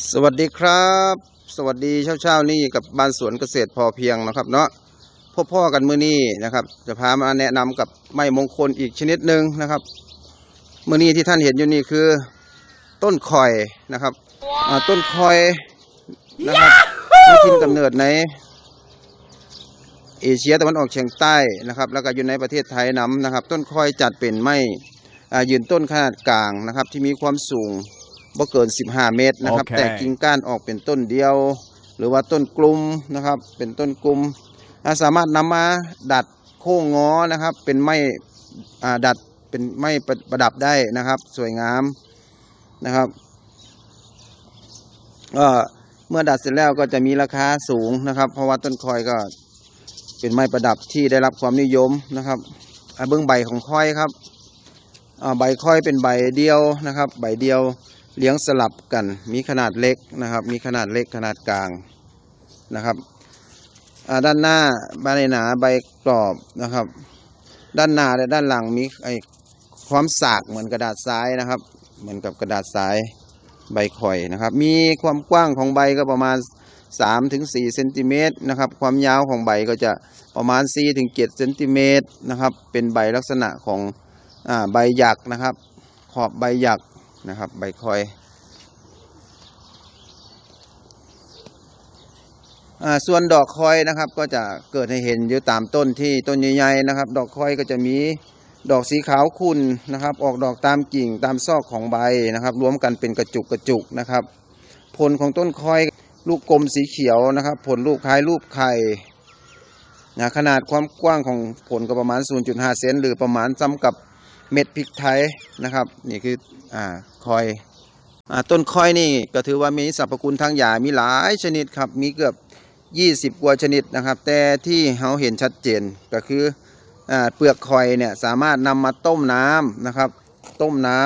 สวัสดีครับ สวัสดีเช้าเช้าๆนี่กับบ้านสวนเกษตรพอเพียงนะครับ เนาะพ่อพ่อกันมื้อนี้นะครับ จะพามาแนะนำกับไม้มงคลอีกชนิดหนึ่งนะครับมื้อนี้ที่ท่านเห็นอยู่นี่คือ ต้นคอยนะครับต้นคอยนะครับมีถิ่นกำเนิดในเอเชียตะวันออกเฉียงใต้นะครับ แล้วก็อยู่ในประเทศไทยนํนะครับ ต้นคอยจัดเป็นไม้ยืนต้นขนาดกลางนะครับ ที่มีความสูง บ่เกิน 15 เมตรนะครับโอเคแต่กิ่งก้านออกเป็นต้นเดียว หรือว่าต้นกลุ่มนะครับ เป็นต้นกลุ่มอ่าสามารถนำมาดัดโค้งงอนะครับ เป็นไม้อ่าดัดเป็นไม้ประประดับได้นะครับ สวยงามนะครับก็เมื่อดัดเสร็จแล้วก็จะมีราคาสูงนะครับ เพราะว่าต้นคอยก็เป็นไม้ประดับที่ได้รับความนิยมนะครับอ่าเบื้องใบของคอยครับอ่าใบคอยเป็นใบเดียวนะครับ ใบเดียว เลี้ยงสลับกัน มีขนาดเล็กนะครับ มีขนาดเล็กขนาดกลางนะครับอ่าด้านหน้าใบหนาใบกรอบนะครับ ด้านหน้าและด้านหลังมีไอความสากเหมือนกระดาษทรายนะครับ เหมือนกับกระดาษทรายใบข่อยนะครับ มีความกว้างของใบก็ประมาณ3ถึง4เซนติเมตรนะครับ ความยาวของใบก็จะประมาณ4ถึง7เซนติเมตรนะครับ เป็นใบลักษณะของอ่าใบหยักนะครับ ขอบใบหยัก นะครับ ใบคอยอส่วนดอกคอยนะครับก็จะเกิดให้เห็นอยู่ตามต้นที่ต้นใหญ่ๆนะครับ ดอกคอยก็จะมีดอกสีขาวขุ่นนะครับ ออกดอกตามกิ่งตามซอกของใบนะครับ รวมกันเป็นกระจุกกระจุกนะครับ ผลของต้นคอยลูกกลมสีเขียวนะครับ ผลลูกคล้ายรูปไข่นะขนาดความกว้างของผลก็ประมาณ 0.5 เซนหรือประมาณซ้ำกับเม็ดพริกไทยนะครับ นี่คือ อ่าคอยอ่าต้นคอยนี่ก็ถือว่ามีสรรพคุณทางยามีหลายชนิดครับ มีเกือบ 20 กว่าชนิดนะครับ แต่ที่เราเห็นชัดเจนก็คืออ่าเปลือกคอยเนี่ยสามารถนำมาต้มน้ำนะครับ ต้มน้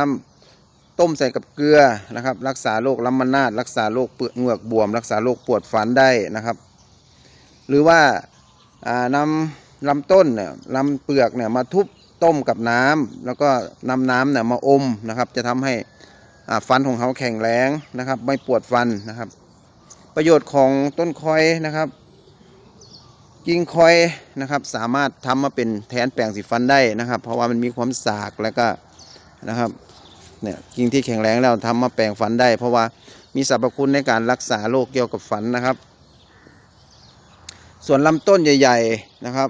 ำต้มใส่กับเกลือนะครับ รักษาโรคลำมนาดรักษาโรคเปลือกเหงือกบวม รักษาโรคปวดฝันได้นะครับ หรือว่าอ่านำลำต้นเนี่ยลำเปลือกเนี่ยมาทุบ ต้มกับน้ำแล้วก็นำน้ำเนี่ยมาอมนะครับ จะทำให้ฟันของเขาแข็งแรงนะครับ ไม่ปวดฟันนะครับ ประโยชน์ของต้นคอยนะครับกิ่งคอยนะครับ สามารถทำมาเป็นแทนแปรงสีฟันได้นะครับ เพราะว่ามันมีความสากแล้วก็นะครับเนี่ยกิ่งที่แข็งแรงแล้วทำมาแปรงฟันได้ เพราะว่ามีสรรพคุณในการรักษาโรคเกี่ยวกับฟันนะครับ ส่วนลำต้นใหญ่ ๆนะครับ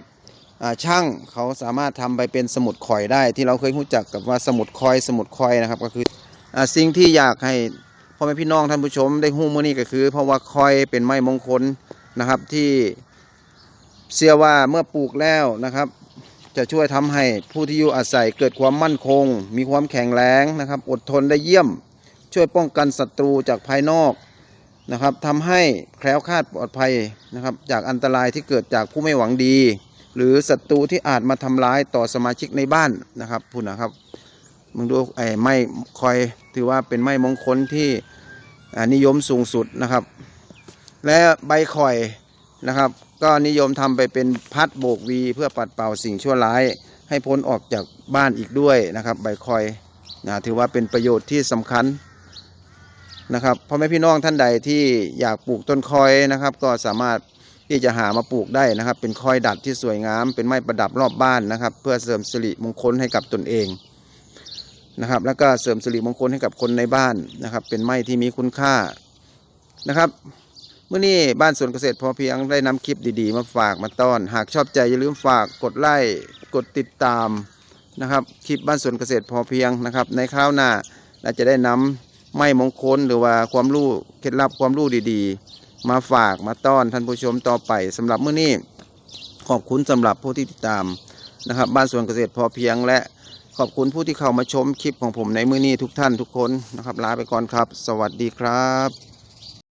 ช่างเขาสามารถทำไปเป็นสมุดคอยได้ ที่เราเคยรู้จักกับว่าสมุดคอยสมุดคอยนะครับก็คืออสิ่งที่อยากให้พ่อแม่พี่น้องท่านผู้ชมได้หู้มื่อนี้ก็คือ เพราะว่าคอยเป็นไม้มงคลนะครับที่เชื่อว่าเมื่อปลูกแล้วนะครับ จะช่วยทำให้ผู้ที่อยู่อาศัยเกิดความมั่นคง มีความแข็งแรงนะครับ อดทนได้เยี่ยม ช่วยป้องกันศัตรูจากภายนอก นะครับทำให้แคล้วคลาดปลอดภัยนะครับ จากอันตรายที่เกิดจากผู้ไม่หวังดี หรือศัตรูที่อาจมาทำร้ายต่อสมาชิกในบ้านนะครับพูดนะครับมึงดูไอ้ไม้คอยถือว่าเป็นไม้มงคลที่นิยมสูงสุดนะครับ และใบคอยนะครับ ก็นิยมทำไปเป็นพัดโบกวี เพื่อปัดเป่าสิ่งชั่วร้าย ให้พ้นออกจากบ้านอีกด้วยนะครับ ใบคอยนะถือว่าเป็นประโยชน์ที่สำคัญ นะครับพ่อแม่พี่น้องท่านใดที่อยากปลูกต้นคอยนะครับ ก็สามารถที่จะหามาปลูกได้นะครับ เป็นคอยดัดที่สวยงาม เป็นไม้ประดับรอบบ้านนะครับ เพื่อเสริมสิริมงคลให้กับตนเองนะครับ แล้วก็เสริมสิริมงคลให้กับคนในบ้านนะครับ เป็นไม้ที่มีคุณค่านะครับเมื่อนี้บ้านสวนเกษตรพอเพียงได้นำคลิปดีๆ มาฝากมาต้อน หากชอบใจอย่าลืมฝากกดไลค์กดติดตามนะครับ คลิปบ้านสวนเกษตรพอเพียงนะครับ ในคราวหน้าเราจะได้นำ ไม่มงคลหรือว่าความรู้เคล็ดลับความรู้ดีๆ มาฝากมาต้อนท่านผู้ชมต่อไปสำหรับมื้อนี้ขอบคุณสำหรับผู้ที่ติดตามนะครับบ้านสวนเกษตรพอเพียงและขอบคุณผู้ที่เข้ามาชมคลิปของผมในมื้อนี้ทุกท่านทุกคนนะครับลาไปก่อนครับ สวัสดีครับ